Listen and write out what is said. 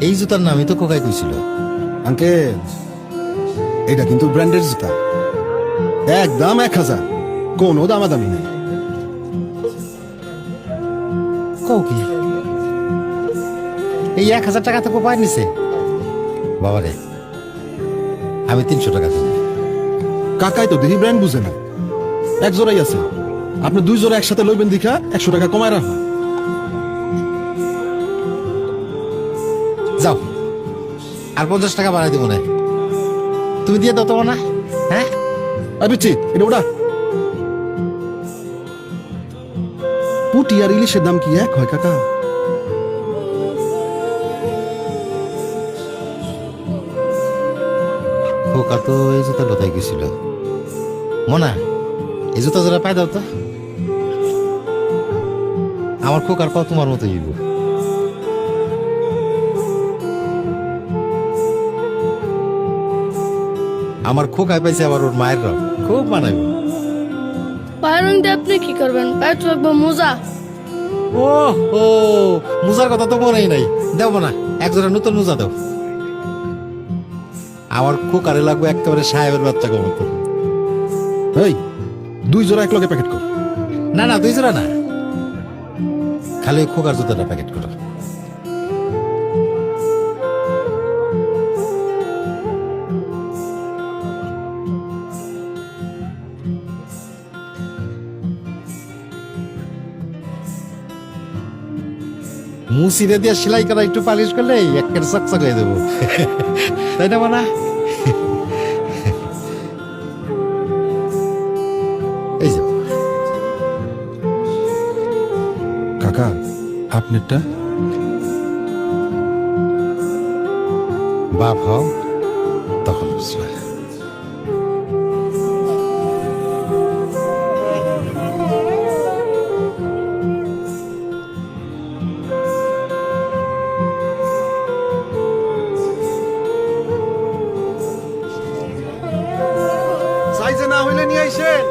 এই জুতার নামই তো কোকাই কইছিল। আঙ্কেল এটা কিন্তু ব্র্যান্ডের জুতা। একদম এক হাজার। কোনো দামাদামি নেই। কও কি? এই এক হাজার টাকা তো কোপায় নিছে। বাবারে আমি তিনশো টাকা দেব। কাকাই তো দেখি ব্র্যান্ড বুঝে না। এক জোড়াই আছে। আপনি দুই জোড়া একসাথে লইবেন দেখা একশো টাকা কমায় রাখা যাও। আর পঞ্চাশ টাকা বাড়াই দেবো না। তুমি দিয়ে দাও তোমার না? হ্যাঁ? বিচ্ছি এটা ওটা। পুটি আর ইলিশের দাম কি এক হয় কাকা? খোকা তো এই জুতার কথাই গেছিল। মনা এই জুতা জোড়া পাই দাও তো। আমার খোকার পাও তোমার মতো হইব। আমার খোকায় পাইছে আবার ওর মায়ের রং খুব মানাইব। পায়ের রং দিয়ে আপনি কি করবেন? পায়ে তো একবার মোজা। ও ও মুজার কথা তো মনেই নাই। দেব না এক জোড়া নতুন মুজা দাও আমার খোকারে লাগবে একেবারে সাহেবের বাচ্চা মতো এই দুই জোড়া এক লগে প্যাকেট কর। না না দুই জোড়া না। খালি খোকার জুতাটা প্যাকেট করো। মুসিরে দিয়ে সেলাই করা একটু পালিশ করলে একের চকচক হয়ে দেবো তাই না মানা? এই যে। কাকা আপনারটা? বাপ হও তখন বুঝবে হইলে নিয়ে আইসেন